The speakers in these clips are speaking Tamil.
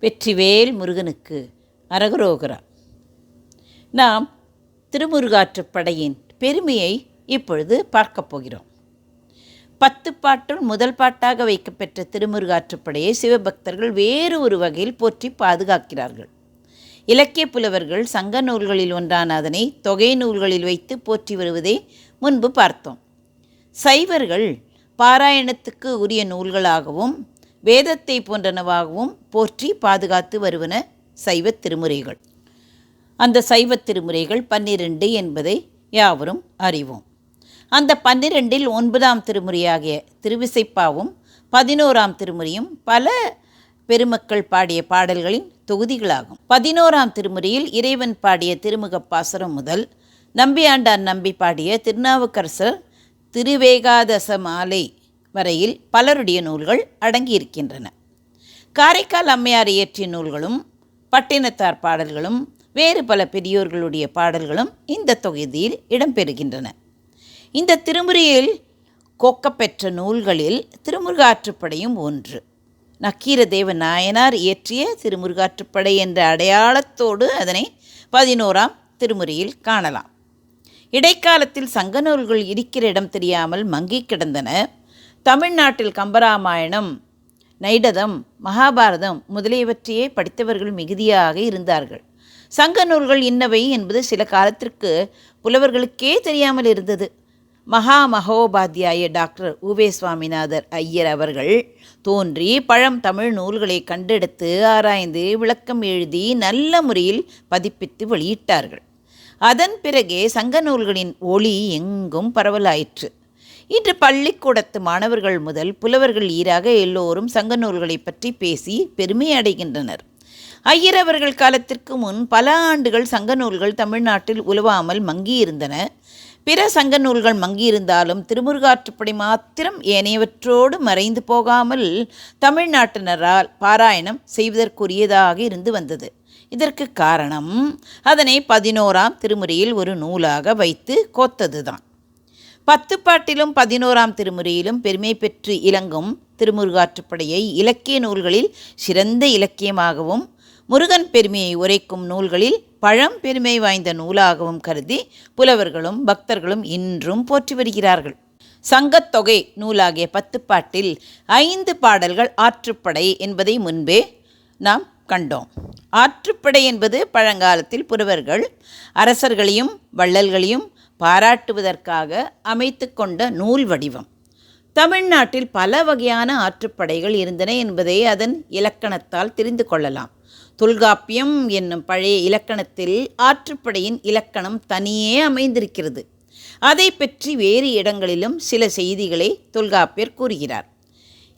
வெற்றிவேல் முருகனுக்கு அரகரோகரா. நாம் திருமுருகாற்றுப்படையின் பெருமையை இப்பொழுது பார்க்கப் போகிறோம். பத்து பாட்டுள் முதல் பாட்டாக வைக்கப்பெற்ற திருமுருகாற்றுப்படையை சிவபக்தர்கள் வேறு ஒரு வகையில் போற்றி பாதுகாக்கிறார்கள். இலக்கிய புலவர்கள் சங்க நூல்களில் ஒன்றான அதனை தொகை நூல்களில் வைத்து போற்றி வருவதை முன்பு பார்த்தோம். சைவர்கள் பாராயணத்துக்கு உரிய நூல்களாகவும் வேதத்தை போன்றனவாகவும் போற்றி பாதுகாத்து வருவன சைவ திருமுறைகள். அந்த சைவ திருமுறைகள் பன்னிரண்டு என்பதை யாவரும் அறிவோம். அந்த பன்னிரெண்டில் ஒன்பதாம் திருமுறையாகிய திருவிசைப்பாவும் பதினோராம் திருமுறையும் பல பெருமக்கள் பாடிய பாடல்களின் தொகுதிகளாகும். பதினோராம் திருமுறையில் இறைவன் பாடிய திருமுக பாசுரம் முதல் நம்பியாண்டான் நம்பி பாடிய திருநாவுக்கரசர் திருவேகாதச மாலை வரையில் பலருடைய நூல்கள் அடங்கியிருக்கின்றன. காரைக்கால் அம்மையார் இயற்றிய நூல்களும் பட்டினத்தார் பாடல்களும் வேறு பல பெரியோர்களுடைய பாடல்களும் இந்த தொகுதியில் இடம்பெறுகின்றன. இந்த திருமுறையில் கோக்கப்பெற்ற நூல்களில் திருமுருகாற்றுப்படையும் ஒன்று. நக்கீரதேவ நாயனார் இயற்றிய திருமுருகாற்றுப்படை என்ற அடையாளத்தோடு அதனை பதினோராம் திருமுறையில் காணலாம். இடைக்காலத்தில் சங்க நூல்கள் இருக்கிற இடம் தெரியாமல் மங்கி கிடந்தன. தமிழ்நாட்டில் கம்பராமாயணம் நைடதம் மகாபாரதம் முதலியவற்றையே படித்தவர்கள் மிகுதியாக இருந்தார்கள். சங்க நூல்கள் இன்னவை என்பது சில காலத்திற்கு புலவர்களுக்கே தெரியாமல் இருந்தது. மகா மகோபாத்தியாய டாக்டர் உவே சுவாமிநாதர் ஐயர் அவர்கள் தோன்றி பழம் தமிழ் நூல்களை கண்டெடுத்து ஆராய்ந்து விளக்கம் எழுதி நல்ல முறையில் பதிப்பித்து வெளியிட்டார்கள். அதன் பிறகே சங்க நூல்களின் ஒளி எங்கும் பரவலாயிற்று. இன்று பள்ளிக்கூடத்து மாணவர்கள் முதல் புலவர்கள் ஈராக எல்லோரும் சங்க நூல்களை பற்றி பேசி பெருமை அடைகின்றனர். ஐயர் அவர்கள் காலத்திற்கு முன் பல ஆண்டுகள் சங்க நூல்கள் தமிழ்நாட்டில் உலவாமல் மங்கியிருந்தன. பிற சங்க நூல்கள் மங்கியிருந்தாலும் திருமுருகாற்றுப்படை மாத்திரம் ஏனையவற்றோடு மறைந்து போகாமல் தமிழ்நாட்டினரால் பாராயணம் செய்வதற்குரியதாக இருந்து வந்தது. இதற்கு காரணம் அதனை பதினோராம் திருமுறையில் ஒரு நூலாக வைத்து கோத்ததுதான். பத்து பாட்டிலும் பதினோராம் திருமுறையிலும் பெருமை பெற்று இலங்கும் திருமுருகாற்றுப்படையை இலக்கிய நூல்களில் சிறந்த இலக்கியமாகவும் முருகன் பெருமையை உரைக்கும் நூல்களில் பழம் பெருமை வாய்ந்த நூலாகவும் கருதி புலவர்களும் பக்தர்களும் இன்றும் போற்றி வருகிறார்கள். சங்கத்தொகை நூலாகிய பத்துப்பாட்டில் ஐந்து பாடல்கள் ஆற்றுப்படை என்பதை முன்பே நாம் கண்டோம். ஆற்றுப்படை என்பது பழங்காலத்தில் புலவர்கள் அரசர்களையும் வள்ளல்களையும் பாராட்டுவதற்காக அமைத்து கொண்ட நூல் வடிவம். தமிழ்நாட்டில் பல வகையான ஆற்றுப்படைகள் இருந்தன என்பதை அதன் இலக்கணத்தால் தெரிந்து கொள்ளலாம். தொல்காப்பியம் என்னும் பழைய இலக்கணத்தில் ஆற்றுப்படையின் இலக்கணம் தனியே அமைந்திருக்கிறது. அதை பற்றி வேறு இடங்களிலும் சில செய்திகளை தொல்காப்பியர் கூறுகிறார்.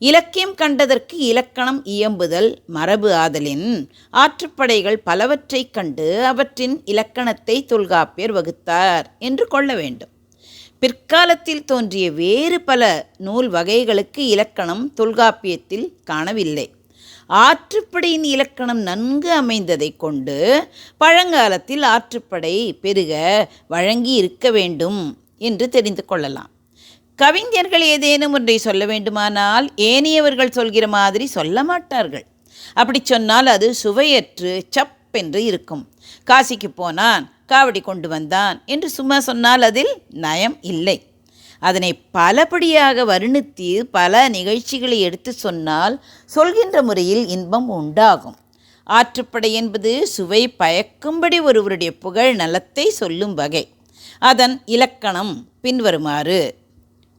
இலக்கியம் கண்டதற்கு இலக்கணம் இயம்புதல் மரபு ஆதலின் ஆற்றுப்படைகள் பலவற்றைக் கண்டு அவற்றின் இலக்கணத்தை தொல்காப்பியர் வகுத்தார் என்று கொள்ள வேண்டும். பிற்காலத்தில் தோன்றிய வேறு பல நூல் வகைகளுக்கு இலக்கணம் தொல்காப்பியத்தில் காணவில்லை. ஆற்றுப்படையின் இலக்கணம் நன்கு அமைந்ததை கொண்டு பழங்காலத்தில் ஆற்றுப்படை பெருக வழங்கி இருக்க வேண்டும் என்று தெரிந்து கொள்ளலாம். கவிஞர்கள் ஏதேனும் ஒன்றை சொல்ல வேண்டுமானால் ஏனையவர்கள் சொல்கிற மாதிரி சொல்ல மாட்டார்கள். அப்படி சொன்னால் அது சுவையற்று சப் என்று இருக்கும். காசிக்கு போனான் காவடி கொண்டு வந்தான் என்று சும்மா சொன்னால் அதில் நயம் இல்லை. அதனை பலபடியாக வர்ணித்து பல நிகழ்ச்சிகளை எடுத்து சொன்னால் சொல்கின்ற முறையில் இன்பம் உண்டாகும். ஆற்றுப்படை என்பது சுவை பயக்கும்படி ஒருவருடைய புகழ் நலத்தை சொல்லும் வகை. அதன் இலக்கணம் பின்வருமாறு.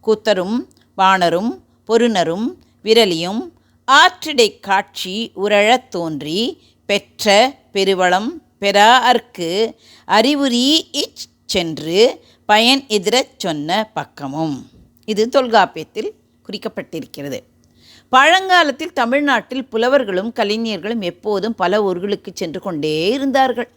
கூத்தரும் வாணரும் பொருணரும் விரலியும் ஆற்றிடை காட்சி உரழத் தோன்றி பெற்ற பெருவளம் பெறா அற்கு அறிவுரி இச் சென்று பயன் எதிரச் சொன்ன பக்கமும். இது தொல்காப்பியத்தில் குறிக்கப்பட்டிருக்கிறது. பழங்காலத்தில் தமிழ்நாட்டில் புலவர்களும் கலைஞர்களும் எப்போதும் பல ஊர்களுக்கு சென்று கொண்டே இருந்தார்கள்.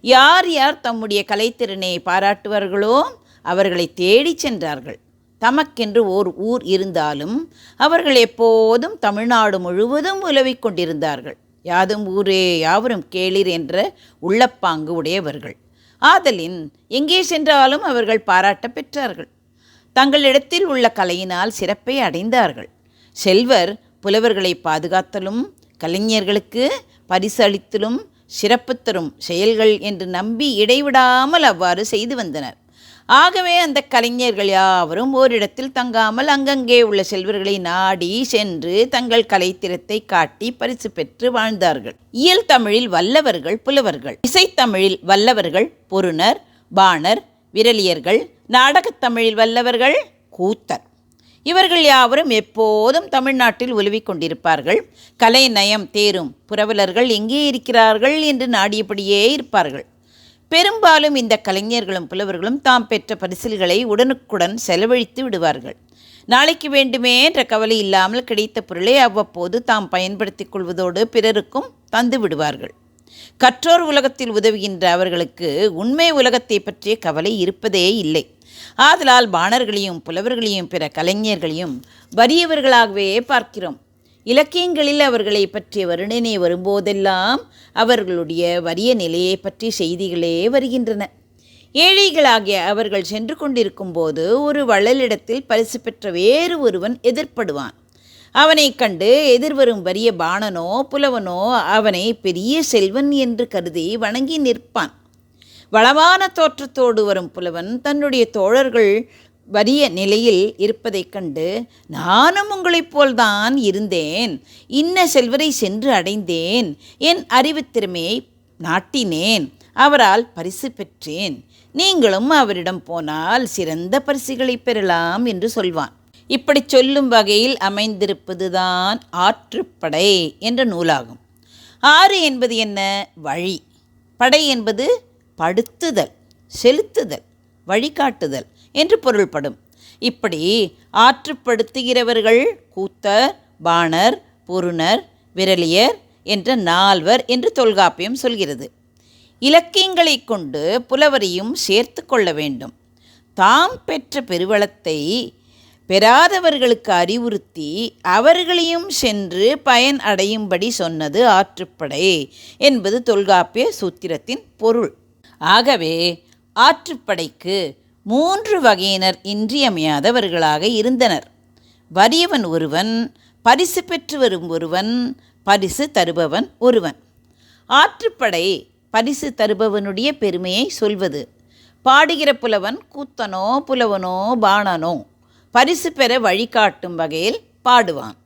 யார் யார் தம்முடைய கலைத்திறனை பாராட்டுவார்களோ அவர்களை தேடிச் சென்றார்கள். தமக்கென்று ஓர் ஊர் இருந்தாலும் அவர்கள் எப்போதும் தமிழ்நாடு முழுவதும் உலவிக் கொண்டிருந்தார்கள். யாதும் ஊரே யாவரும் கேளிர் என்ற உள்ளப்பாங்கு உடையவர்கள். ஆதலின் எங்கே சென்றாலும் அவர்கள் பாராட்ட பெற்றார்கள். தங்களிடத்தில் உள்ள கலையினால் சிறப்பை அடைந்தார்கள். செல்வர் புலவர்களை பாதுகாத்தலும் கலைஞர்களுக்கு பரிசளித்தலும் சிறப்பு தரும் செயல்கள் என்று நம்பி இடைவிடாமல் அவ்வாறு செய்து வந்தனர். ஆகவே அந்த கலைஞர்கள் யாவரும் ஓரிடத்தில் தங்காமல் அங்கங்கே உள்ள செல்வர்களை நாடி சென்று தங்கள் கலைத்திறத்தை காட்டி பரிசு பெற்று வாழ்ந்தார்கள். இயல் தமிழில் வல்லவர்கள் புலவர்கள் இசைத்தமிழில் வல்லவர்கள் பொருணர் பாணர் விரலியர்கள் நாடகத் தமிழில் வல்லவர்கள் கூத்தர். இவர்கள் யாவரும் எப்போதும் தமிழ்நாட்டில் உலவிக் கொண்டிருப்பார்கள். கலை நயம் தேரும் புரவலர்கள் எங்கே இருக்கிறார்கள் என்று நாடியபடியே இருப்பார்கள். பெரும்பாலும் இந்த கலைஞர்களும் புலவர்களும் தாம் பெற்ற பரிசில்களை உடனுக்குடன் செலவழித்து விடுவார்கள். நாளைக்கு வேண்டுமே என்ற கவலை இல்லாமல் கிடைத்த பொருளை அவ்வப்போது தாம் பயன்படுத்திக் கொள்வதோடு பிறருக்கும் தந்து விடுவார்கள். கற்றோர் உலகத்தில் உதவுகின்ற அவர்களுக்கு உண்மை உலகத்தை பற்றிய கவலை இருப்பதே இல்லை. ஆதலால் பாணர்களையும் புலவர்களையும் பிற கலைஞர்களையும் வறியவர்களாகவே பார்க்கிறோம். இலக்கியங்களில் அவர்களை பற்றிய வருணனை வரும்போதெல்லாம் அவர்களுடைய வறிய நிலையை பற்றிய செய்திகளே வருகின்றன. ஏழைகளாகிய அவர்கள் சென்று கொண்டிருக்கும் போது ஒரு வள்ளலிடத்தில் பரிசு பெற்ற வேறு ஒருவன் எதிர்ப்படுவான் அவனைக் கண்டு எதிர்வரும் வறிய பாணனோ புலவனோ அவனை பெரிய செல்வன் என்று கருதி வணங்கி நிற்பான். வளமான தோற்றத்தோடு வரும் புலவன் தன்னுடைய தோழர்கள் வறிய நிலையில் இருப்பதைக் கண்டு நானும் உங்களைப் போல்தான் இருந்தேன். இன்ன செல்வரை சென்று அடைந்தேன். என் அறிவுத்திறமையை நாட்டினேன். அவரால் பரிசு பெற்றேன். நீங்களும் அவரிடம் போனால் சிறந்த பரிசுகளை பெறலாம் என்று சொல்வான். இப்படி சொல்லும் வகையில் அமைந்திருப்பதுதான் ஆற்றுப்படை என்ற நூலாகும். ஆறு என்பது என்ன? வழி. படை என்பது படுத்துதல் செலுத்துதல் வழிகாட்டுதல். என்று பொருள்படும். இப்படி ஆற்றுப்படுத்துகிறவர்கள் கூத்தர் பாணர் பொருணர் விரலியர் என்ற நால்வர் என்று தொல்காப்பியம் சொல்கிறது. இலக்கியங்களை கொண்டு புலவரையும் சேர்த்து கொள்ள வேண்டும். தாம் பெற்ற பெருவளத்தை பெறாதவர்களுக்கு அறிவுறுத்தி அவர்களையும் சென்று பயன் அடையும்படி சொன்னது ஆற்றுப்படை என்பது தொல்காப்பிய சூத்திரத்தின் பொருள். ஆகவே ஆற்றுப்படைக்கு மூன்று வகையினர் இன்றியமையாதவர்களாக இருந்தனர். வறியவன் ஒருவன் பரிசு பெற்று வரும் ஒருவன் பரிசு தருபவன் ஒருவன். ஆற்றுப்படை பரிசு தருபவனுடைய பெருமையை சொல்வது. பாடுகிற புலவன் கூத்தனோ புலவனோ பாணனோ பரிசு பெற வழிகாட்டும் வகையில் பாடுவான்.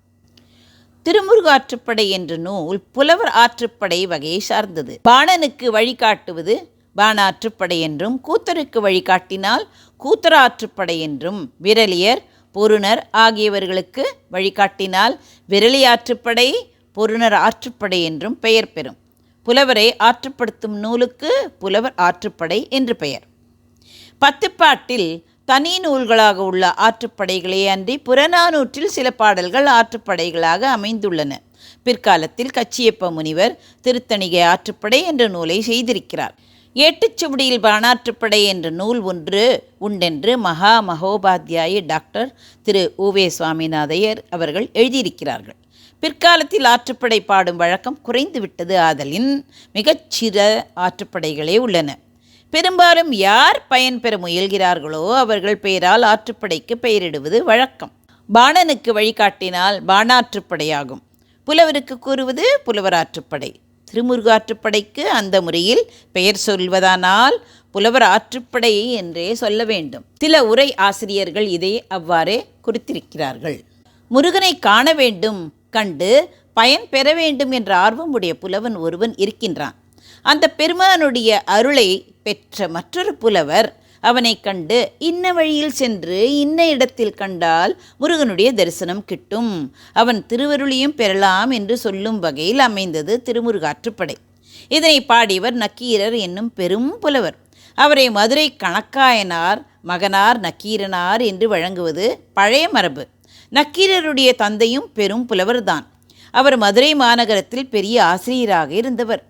திருமுருகாற்றுப்படை என்ற நூல் புலவர் ஆற்றுப்படை வகையை சார்ந்தது. பாணனுக்கு வழிகாட்டுவது பானாற்றுப்படை என்றும் கூத்தருக்கு வழிகாட்டினால் கூத்தராற்றுப்படை என்றும் விரலியர் பொருணர் ஆகியவர்களுக்கு வழிகாட்டினால் விரலியாற்றுப்படை பொருணர் ஆற்றுப்படை என்றும் பெயர் பெறும். புலவரை ஆற்றுப்படுத்தும் நூலுக்கு புலவர் ஆற்றுப்படை என்று பெயர். பத்துப்பாட்டில் தனி நூல்களாக உள்ள ஆற்றுப்படைகளே அன்றி புறநானூற்றில் சில பாடல்கள் ஆற்றுப்படைகளாக அமைந்துள்ளன. பிற்காலத்தில் கச்சியப்ப முனிவர் திருத்தணிகை ஆற்றுப்படை என்ற நூலை செய்திருக்கிறார். ஏட்டுச்சுவடியில் பாணாற்றுப்படை என்ற நூல் ஒன்று உண்டென்று மகா மகோபாத்தியாயி டாக்டர் திரு உவே சுவாமிநாதையர் அவர்கள் எழுதியிருக்கிறார்கள். பிற்காலத்தில் ஆற்றுப்படை பாடும் வழக்கம் குறைந்துவிட்டது. ஆதலின் மிகச்சிற ஆற்றுப்படைகளே உள்ளன. பெரும்பாலும் யார் பயன்பெற முயல்கிறார்களோ அவர்கள் பெயரால் ஆற்றுப்படைக்கு பெயரிடுவது வழக்கம். பாணனுக்கு வழிகாட்டினால் பாணாற்றுப்படையாகும். புலவருக்கு கூறுவது புலவராற்றுப்படை. திருமுருகாற்றுப்படைக்கு அந்த முறையில் பெயர் சொல்வதானால் புலவர் ஆற்றுப்படை என்றே சொல்ல வேண்டும். சில உரை ஆசிரியர்கள் இதை அவ்வாறே குறித்திருக்கிறார்கள். முருகனை காண வேண்டும் கண்டு பயன் பெற வேண்டும் என்ற ஆர்வம் உடைய புலவன் ஒருவன் இருக்கின்றான். அந்த பெருமானுடைய அருளை பெற்ற மற்றொரு புலவர் அவனை கண்டு இன்ன வழியில் சென்று இன்ன இடத்தில் கண்டால் முருகனுடைய தரிசனம் கிட்டும். அவன் திருவருளியும் பெறலாம் என்று சொல்லும் வகையில் அமைந்தது திருமுருகாற்றுப்படை இதனை பாடியவர் நக்கீரர் என்னும் பெரும் புலவர். அவரை மதுரை கணக்காயனார் மகனார் நக்கீரனார் என்று வழங்குவது பழைய மரபு. நக்கீரருடைய தந்தையும் பெரும் புலவர்தான். அவர் மதுரை மாநகரத்தில் பெரிய ஆசிரியராக இருந்தவர்.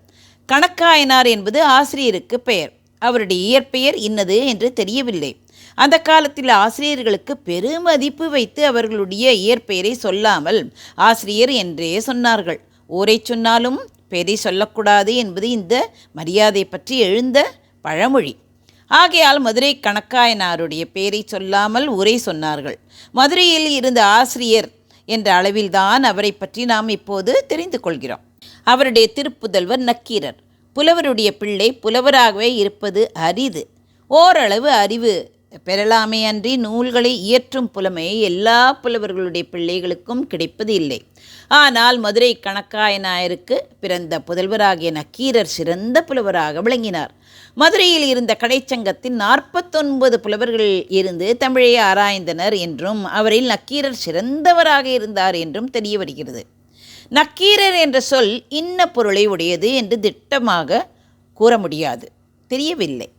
கணக்காயனார் என்பது ஆசிரியருக்கு பெயர். அவருடைய இயற்பெயர் இன்னது என்று தெரியவில்லை. அந்த காலத்தில் ஆசிரியர்களுக்கு பெருமதிப்பு வைத்து அவர்களுடைய இயற்பெயரை சொல்லாமல் ஆசிரியர் என்றே சொன்னார்கள். ஊரை சொன்னாலும் பெயரை சொல்லக்கூடாது என்பது இந்த மரியாதை பற்றி எழுந்த பழமொழி. ஆகையால் மதுரை கணக்காயனாருடைய பெயரை சொல்லாமல் உரை சொன்னார்கள். மதுரையில் இருந்த ஆசிரியர் என்ற அளவில்தான் அவரை பற்றி நாம் இப்போது தெரிந்து கொள்கிறோம். அவருடைய திருப்புதல்வர் நக்கீரர். புலவருடைய பிள்ளை புலவராகவே இருப்பது அரிது. ஓரளவு அறிவு பெறலாமே அன்றி நூல்களை இயற்றும் புலமை எல்லா புலவர்களுடைய பிள்ளைகளுக்கும் கிடைப்பது இல்லை ஆனால் மதுரை கணக்காய நாயருக்கு பிறந்த புதல்வராகிய நக்கீரர் சிறந்த புலவராக விளங்கினார். மதுரையில் இருந்த கடைச்சங்கத்தின் நாற்பத்தொன்பது புலவர்கள் இருந்து தமிழை ஆராய்ந்தனர் என்றும் அவரில் நக்கீரர் சிறந்தவராக இருந்தார் என்றும் தெரிய வருகிறது. நக்கீரர் என்ற சொல் இன்ன பொருளை உடையது என்று திட்டமாக கூற முடியாது. தெரியவில்லை.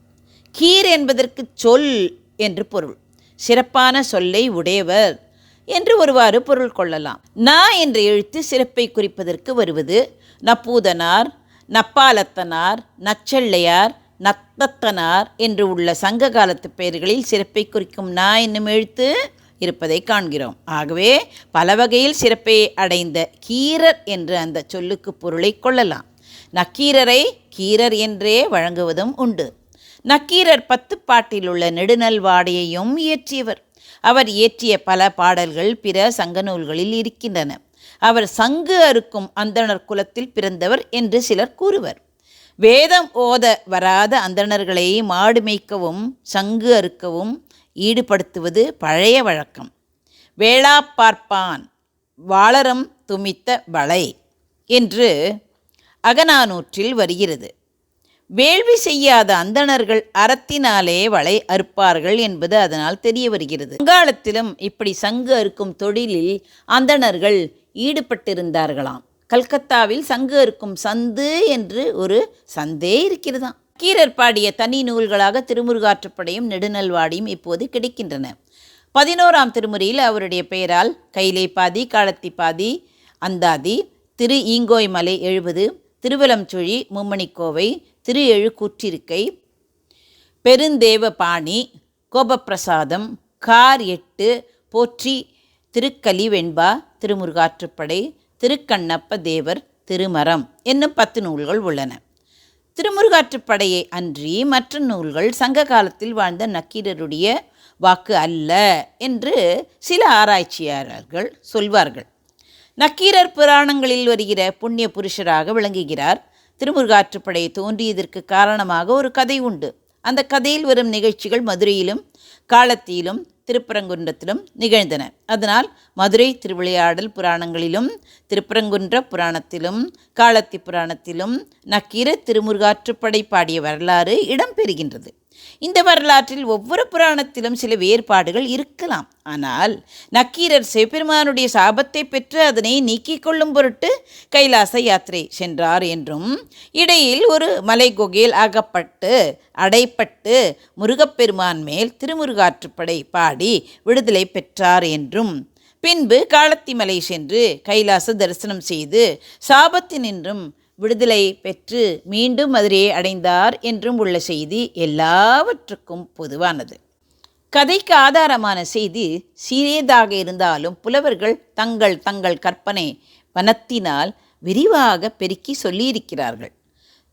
கீர் என்பதற்கு சொல் என்று பொருள். சிறப்பான சொல்லை உடையவர் என்று ஒருவாறு பொருள் கொள்ளலாம். நா என்ற எழுத்து சிறப்பை குறிப்பதற்கு வருவது நப்பூதனார் நப்பாலத்தனார் நச்செள்ளையார் நத்தத்தனார் என்று உள்ள சங்க காலத்து பெயர்களில் சிறப்பை குறிக்கும் நா என்னும் எழுத்து இருப்பதை காண்கிறோம். ஆகவே பல வகையில் சிறப்பை அடைந்த கீரர் என்று அந்த சொல்லுக்கு பொருளை கொள்ளலாம். நக்கீரரை கீரர் என்றே வழங்குவதும் உண்டு. நக்கீரர் பத்து பாட்டில் உள்ள நெடுநல்வாடையையும் இயற்றியவர். அவர் இயற்றிய பல பாடல்கள் பிற சங்க நூல்களில் இருக்கின்றன. அவர் சங்கு அறுக்கும் அந்தணர் குலத்தில் பிறந்தவர் என்று சிலர் கூறுவர். வேதம் ஓத வராத அந்தணர்களை மாடு மேய்க்கவும் சங்கு அறுக்கவும் ஈடுபடுத்துவது பழைய வழக்கம். வேளா பார்ப்பான் வாளரம் துமித்த வளை என்று அகநானூற்றில் வருகிறது. வேள்வி செய்யாத அந்தணர்கள் அறத்தினாலே வளை அறுப்பார்கள் என்பது அதனால் தெரிய வருகிறது. வங்காளத்திலும் இப்படி சங்கு அறுக்கும் தொழிலில் அந்தணர்கள் ஈடுபட்டிருந்தார்களாம். கல்கத்தாவில் சங்கு அறுக்கும் சந்து என்று ஒரு சந்தே இருக்கிறதாம். கீரர் பாடிய தனி நூல்களாக திருமுருகாற்றுப்படையும் நெடுநல்வாடியும் இப்போது கிடைக்கின்றன. பதினோராம் திருமுறையில் அவருடைய பெயரால் கைலை பாதி காலத்தி பாதி அந்தாதி திரு ஈங்கோய் மலை எழுபது திருவலம்சுழி மும்மணிக்கோவை திரு எழுக்கூற்றிருக்கை பெருந்தேவபாணி கோபப்பிரசாதம் கார் எட்டு போற்றி திருக்கலி வெண்பா திருமுருகாற்றுப்படை திருக்கண்ணப்ப தேவர் திருமரம் என்னும் பத்து நூல்கள் உள்ளன. திருமுருகாற்றுப்படையை அன்றி மற்ற நூல்கள் சங்க காலத்தில் வாழ்ந்த நக்கீரருடைய வாக்கு அல்ல என்று சில ஆராய்ச்சியாளர்கள் சொல்வார்கள். நக்கீரர் புராணங்களில் வருகிற புண்ணிய புருஷராக விளங்குகிறார். திருமுருகாற்றுப்படை தோன்றியதற்கு காரணமாக ஒரு கதை உண்டு. அந்த கதையில் வரும் நிகழ்ச்சிகள் மதுரையிலும் காலத்திலும் திருப்பரங்குன்றத்திலும் நிகழ்ந்தன. அதனால் மதுரை திருவிளையாடல் புராணங்களிலும் திருப்பரங்குன்ற புராணத்திலும் காலத்தி புராணத்திலும் நக்கீர திருமுருகாற்றுப்படை பாடிய வரலாறு இடம்பெறுகின்றது இந்த வரலாற்றில் ஒவ்வொரு புராணத்திலும் சில வேறுபாடுகள் இருக்கலாம். ஆனால் நக்கீரர் சிவபெருமானுடைய சாபத்தை பெற்று அதனை நீக்கிக் கொள்ளும் பொருட்டு கைலாச யாத்திரை சென்றார் என்றும் இடையில் ஒரு மலை குகையில் அகப்பட்டு அடைப்பட்டு முருகப்பெருமான் மேல் திருமுருகாற்றுப்படை பாடி விடுதலை பெற்றார் என்றும் பின்பு காலத்திமலை சென்று கைலாச தரிசனம் செய்து சாபத்தினின்றும் விடுதலை பெற்று மீண்டும் மதுரையை அடைந்தார் என்றும் உள்ள செய்தி எல்லாவற்றுக்கும் பொதுவானது. கதைக்கு ஆதாரமான செய்தி சிறியதாக இருந்தாலும் புலவர்கள் தங்கள் தங்கள் கற்பனை வனத்தினால் விரிவாக பெருக்கி சொல்லியிருக்கிறார்கள்.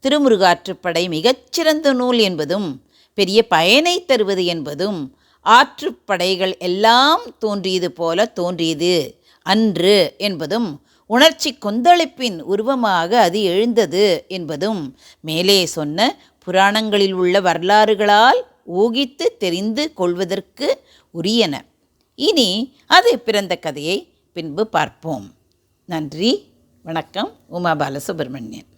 திருமுருகாற்றுப்படை மிகச்சிறந்த நூல் என்பதும் பெரிய பயனை தருவது என்பதும் ஆற்றுப்படைகள் எல்லாம் தோன்றியது போல தோன்றியது அன்று என்பதும் உணர்ச்சி கொந்தளிப்பின் உருவமாக அது எழுந்தது என்பதும் மேலே சொன்ன புராணங்களில் உள்ள வரலாறுகளால் ஊகித்து தெரிந்து கொள்வதற்கு உரியன. இனி அது பிறந்த கதையை பின்பு பார்ப்போம். நன்றி வணக்கம். உமா பாலசுப்ரமணியன்.